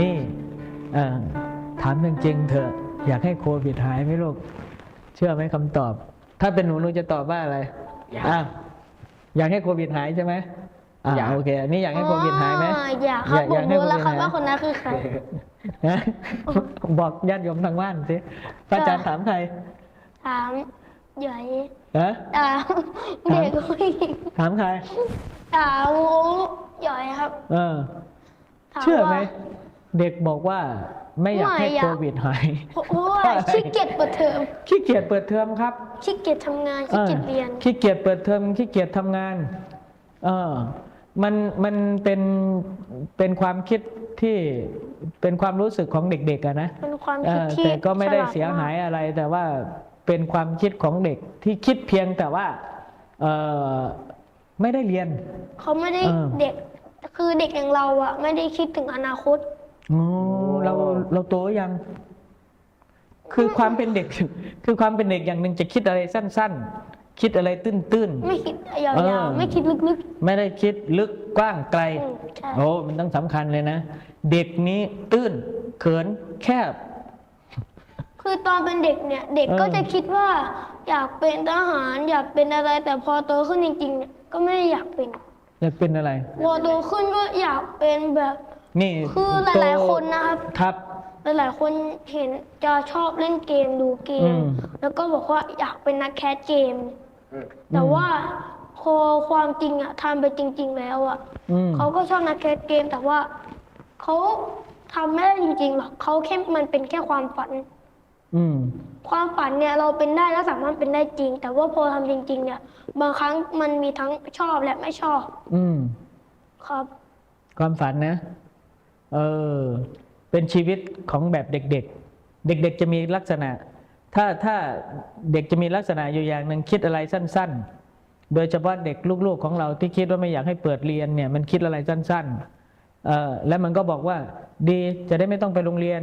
นี่เอ่อถามจริงๆเถอะ อยากให้โควิดหายไหมลูก เชื่อไหมคำตอบ ถ้าเป็นหนูหนูจะตอบว่าอะไรอยากอะอยากให้โควิดหายใช่ไหมอ่าอยากโอเคอันนี้อยากให้โควิดหายไหมอ๋ออยากครับอยากผมให้รู้แล้วครับโควิดหายว่าคนนั้นคือใครฮะบอกญาติโยมทางบ้านสิพระอาจารย์ถามใคร ถามใหญ่ฮะถามเด็กผู้หญิงถามใครถามใหญ่ครับ เออถามเชื่อไหมว่า เด็กบอกว่าไม่อยากให้ไม่อยาก โควิดหายเพราะว่าขี้เกียจเปิดเทอมขี้เกียจเปิดเทอมครับขี้เกียจทำงานขี้เกียจเรียน ออขี้เกียจเปิดเทอมขี้เกียจทำงาน เออมันมันเป็นเป็นความคิดที่เป็นความรู้สึกของเด็กๆอะนะเป็นความเอคิดอที่แต่ก็ไม่ได้ฉลาเสียหายมกอะไร แต่ว่าเป็นความคิดของเด็กที่คิดเพียงแต่ว่าเออไม่ได้เรียน เขาไม่ได้เออ เด็กคือเด็กอย่างเราอะไม่ได้คิดถึงอนาคต อ๋อเราเราโตยัง คือความเป็นเด็ก คือความเป็นเด็กอย่างหนึ่งจะคิดอะไรสั้น ๆ คิดอะไรตื้นๆไม่คิดยาเอวอๆไม่คิดลึกไม่ได้คิดลึกกว้างไกล อืมใช่ โอ้มันต้องสำคัญเลยนะ เด็กนี้ตื้นเขินแคบ ๆ คือตอนเป็นเด็กเนี่ย เด็กเออก็จะคิดว่า อยากเป็นทหารอยากเป็นอะไร แต่พอโตขึ้นจริงๆเนี่ยก็ไม่ได้อยากเป็น อยากเป็นอะไร พอโตขึ้นก็อยากเป็นแบบ นี่คือหลายๆคนนะครับ ครับ หลายๆคนเห็นจะชอบเล่นเกมดูเกม อืม แล้วก็บอกว่าอยากเป็นนักแคสเกมอืมแต่ว่าพอความจริงอะทำไปจริง ๆ แล้วอะอืมเขาก็ชอบนักแคสเกม แต่ว่าเขาทำไม่ได้จริงๆหรอกเขาแค่มันเป็นแค่ความฝัน อืม ความฝันเนี่ยเราเป็นได้แล้วสามารถเป็นได้จริง แต่ว่าพอทำจริง ๆ เนี่ย บางครั้งมันมีทั้งชอบและไม่ชอบอืม ครับ ความฝันนะ เออเป็นชีวิตของแบบเด็ก ๆ เด็ก ๆ จะมีลักษณะ ถ้าถ้าเด็กจะมีลักษณะอยู่อย่างหนึ่งคิดอะไรสั้น ๆ โดยเฉพาะเด็กลูกๆของเราที่คิดว่าไม่อยากให้เปิดเรียนเนี่ยมันคิดอะไรสั้นๆเออแล้วมันก็บอกว่าดีจะได้ไม่ต้องไปโรงเรียน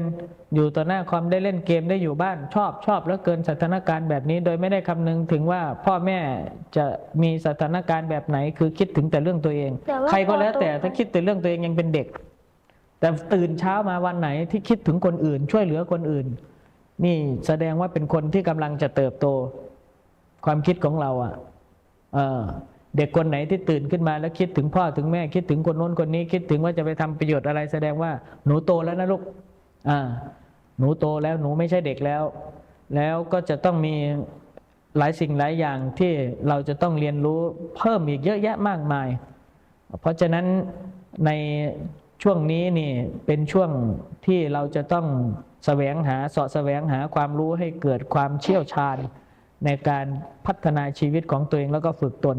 อยู่ต่อหน้าคอมได้เล่นเกมได้อยู่บ้านชอบชอบแล้วเกินสถานการณ์แบบนี้ โดยไม่ได้คำนึงถึงว่าพ่อแม่จะมีสถานการณ์แบบไหนคือคิดถึงแต่เรื่องตัวเอง แต่ว่าใครก็แล้วแต่พอโต ถ้าคิดแต่เรื่องตัวเองยังเป็นเด็ก แต่ตื่นเช้ามาวันไหนที่คิดถึงคนอื่น ช่วยเหลือคนอื่น นี่แสดงว่าเป็นคนที่กำลังจะเติบโต ความคิดของเราอะเออเด็กคนไหนที่ตื่นขึ้นมาแล้วคิดถึงพ่อถึงแม่คิดถึงคนโน้นคนนี้ คิดถึงว่าจะไปทำประโยชน์อะไร แสดงว่าหนูโตแล้วนะลูกอ่าหนูโตแล้วหนูไม่ใช่เด็กแล้ว แล้วก็จะต้องมีหลายสิ่งหลายอย่างที่เราจะต้องเรียนรู้เพิ่มอีกเยอะแยะมากมาย เพราะฉะนั้นใน ช่วงนี้นี่เป็นช่วงที่เราจะต้องแสวงหาเสาะแสวงหาความรู้ให้เกิดความเชี่ยวชาญ ในการพัฒนาชีวิตของตัวเองแล้วก็ฝึกตน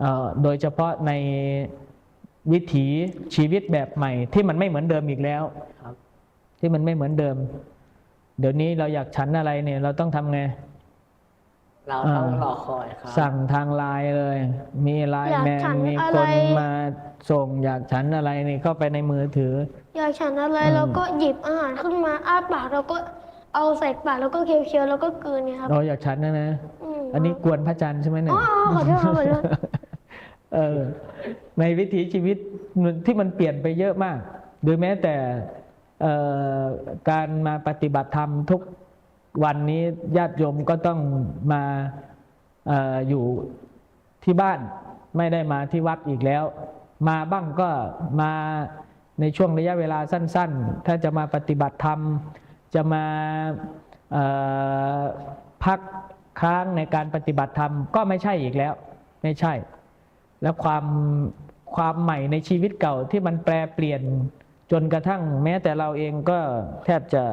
เอ่อโดยเฉพาะในวิถีชีวิตแบบใหม่ ที่มันไม่เหมือนเดิมอีกแล้วครับที่มันไม่เหมือนเดิม เดี๋ยวนี้เราอยากฉันอะไรเนี่ยเราต้องทำไง เราต้องรอคอยครับสั่งทางไลน์เลย มีไลน์อยากแมนฉันมีอะคไรนมาส่งอยากฉันอะไรนี่เข้าไปในมือถือ อยากฉันอะไรอืมเราก็หยิบอาหารขึ้นมาอ้าปากแล้วก็เอาใส่ปากแล้วก็เคี้ยวๆแล้วก็กลืนเนี่ยครับเราอยากฉันนะนะมอันนี้กวนพระจันทร์ใช่ไหมเนี่ยอ๋อขอโทษครับขอโทษเออในวิถีชีวิตที่มันเปลี่ยนไปเยอะมาก หรือแม้แต่เอ่อการมาปฏิบัติธรรมทุก วันนี้ญาติโยมก็ต้องมาอออยู่ที่บ้านไม่ได้มาที่วัดอีกแล้ว มาบ้างก็มาในช่วงระยะเวลาสั้น ๆ ถ้าจะมาปฏิบัติธรรม จะมาพักค้างในการปฏิบัติธรรมก็ไม่ใช่อีกแล้ว ไม่ใช่ และความความใหม่ในชีวิตเก่าที่มันแปรเปลี่ยนจนกระทั่งแม้แต่เราเองก็แทบจะ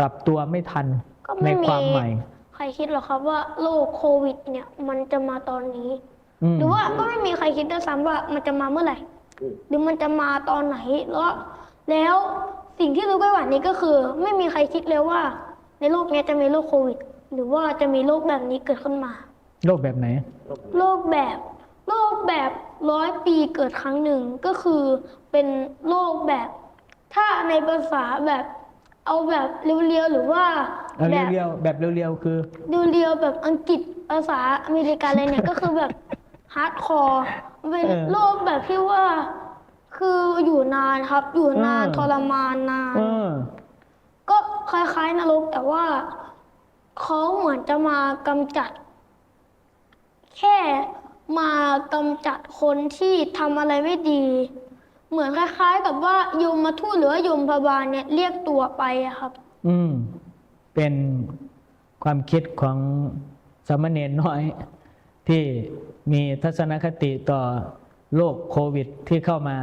ปรับตัวไม่ทันก็ในไม่คมีวามใหม่ ใครคิดหรอกครับว่าโรคโควิด เนี่ย มันจะมาตอนนี้มหรือว่าก็ไม่มีใครคิดด้วยซ้ำว่ามันจะมาเมื่อไหร่ หรือมันจะมาตอนไหนแล้วแล้วสิ่งที่รู้กันวันนี้ก็คือ ไม่มีใครคิดเลยว่า ในโลกเนี้ยจะมีโรคโควิด หรือว่าจะมีโรคแบบนี้เกิดขึ้นมาโรคแบบไหน โรคแบบโรคแบบร้อยปีเกิดครั้งหนึ่งก็คือเป็นโรคแบบ ถ้าในภาษาแบบ เอาแบบเรียวๆหรือว่าเอาแบบเรียวๆแบบเรียวๆคือ เรียวๆแบบอังกฤษภาษาอเมริกันอะไรเนี่ย ก็คือแบบฮาร์ดคอร์เป็นเออโรคแบบที่ว่า คืออยู่นานครับ อยู่นานเออ ทรมานนาน เออ ก็คล้ายๆนรกแต่ว่าเขาเหมือนจะมากำจัด แค่มากำจัดคนที่ทำอะไรไม่ดี เหมือนคล้ายๆ กับว่ายมมาทูตหรือว่ายมพบาลเนี่ยเรียกตัวไปอะครับ อืม เป็นความคิดของสามเณรน้อย ที่มีทัศนคติต่อโรคโควิดที่เข้ามา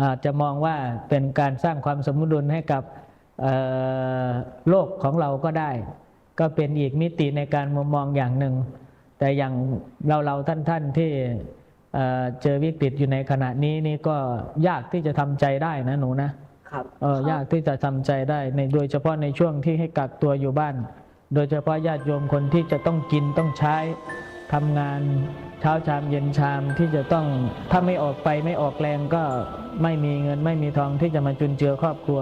อาจจะมองว่าเป็นการสร้างความสมดุลให้กับโลกของเราก็ได้ ก็เป็นอีกมิติในการมุมมองอย่างหนึ่ง แต่อย่างเราเราท่านท่านๆที่ เอ่อเจอวิกฤตอยู่ในขณะนี้นี่ก็ยากที่จะทำใจได้นะหนูนะครับเออยากที่จะทำใจได้ในโดยเฉพาะในช่วงที่ให้กักตัวอยู่บ้าน โดยเฉพาะญาติโยมคนที่จะต้องกินต้องใช้ทำงานเช้าชามเย็นชามที่จะต้องถ้าไม่ออกไปไม่ออกแรงก็ไม่มีเงินไม่มีทองที่จะมาจุนเจือครอบครัว